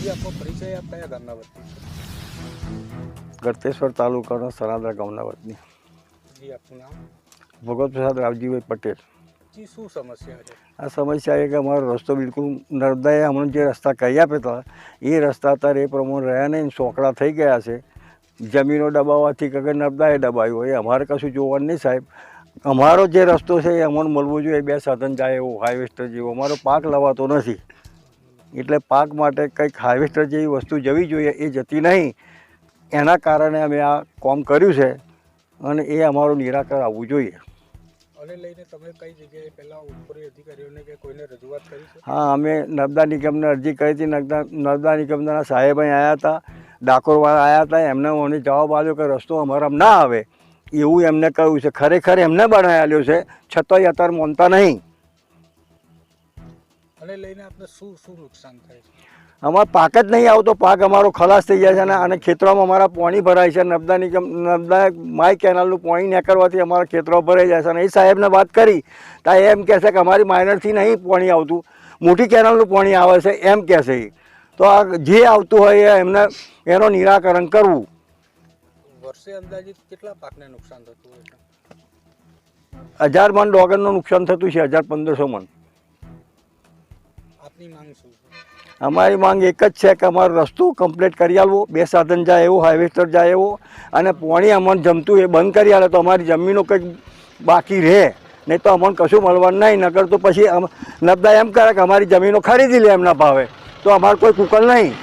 જી આપનો પરિચય આપ કયા ગામના વતની ગળતેશ્વર તાલુકાનો સરાદરા ગામના વતની. જી આપનું નામ? ભગવત પ્રસાદ રાવજીભાઈ પટેલ. જી શું સમસ્યા છે? આ સમસ્યા એ કે અમારો રસ્તો બિલકુલ નર્મદાએ હમણાં જે રસ્તા કહી આપ્યા હતા એ રસ્તા અત્યારે એ પ્રમાણે રહ્યા નહીં સોકડા થઈ ગયા છે. જમીનો દબાવવાથી કે નર્મદાએ દબાવ્યું એ અમારે કશું જોવાનું નહીં સાહેબ. અમારો જે રસ્તો છે એ અમને મળવો જોઈએ બે સાધન જાય એવો હાઇવેસ્ટર જેવો અમારો પાક લવાતો નથી. એટલે પાક માટે કંઈક હાઇવેસ્ટર જેવી વસ્તુ જવી જોઈએ એ જતી નહીં. એના કારણે અમે આ કોમ કર્યું છે અને એ અમારું નિરાકરણ આવવું જોઈએ. અને લઈને તમે કઈ જગ્યાએ પહેલા ઉપરી અધિકારીઓને કે કોઈને રજૂઆત કરી છે? હા અમે નર્મદા નિગમને અરજી કરી હતી. નર્મદા નર્મદા નિગમના સાહેબ અહીં આવ્યા હતા. ડાકોરવાળા આવ્યા હતા. એમને મને જવાબ આવ્યો કે રસ્તો અમારા ના આવે. એવું એમને કહ્યું છે. ખરેખર એમને બનાવેલો છે. છતાંય અત્યારે માનતા નહીં. અને લઈને આપણે શું શું નુકસાન થાય છે? અમારો પાક જ નહીં આવતો પાક અમારો ખલાસ થઈ જાય છે અને અને ખેતરોમાં અમારા પાણી ભરાય છે. નર્મદા નિગમ નર્મદા માય કેનાલનું પાણી નીકળવાથી અમારા ખેતરો ભરાઈ જાય છે. અને એ સાહેબને વાત કરી તો એમ કહે છે કે અમારી માઇનરથી નહીં પાણી આવતું. મોટી કેનાલનું પાણી આવે છે એમ કહે છે એ. તો આ જે આવતું હોય એ એમને એનું નિરાકરણ કરવું. વર્ષે અંદાજિત કેટલા પાકને નુકસાન થતું હોય છે? હજાર મણ ડોગરનું નુકસાન થતું છે હજાર પંદરસો મણ. આપની માંગ શું અમારી માંગ એક જ છે કે અમારો રસ્તો કમ્પ્લીટ કરી આલવો. બે સાધન જાય એવો હાઇવેસ્ટર જાય એવો અને પાણી અમને જમતું એ બંધ કરી આલે તો અમારી જમીનો કંઈક બાકી રહે. નહીં તો અમને કશું મળવાનું નહીં. નગર તો પછી નબદા એમ કરે કે અમારી જમીનો ખરીદી લે એમના ભાવે. તો અમારે કોઈ કુકલ નહીં.